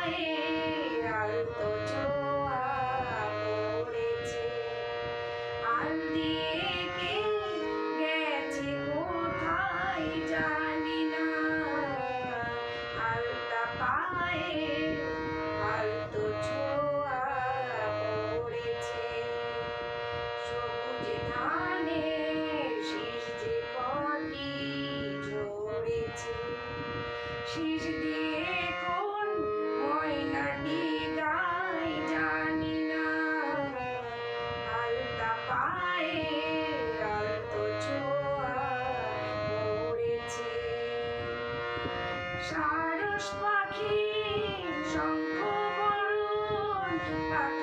আলতো ছোঁয়া পড়েছে। আল দিয়ে কে গেছে কোথায় জানি না। আলতা পায়ে আলতো ছোঁয়া পড়েছে। সবুজ ধানের শীষ যে কটি ঝরেছে, শীষ সারস পাখি শঙ্খ বরণ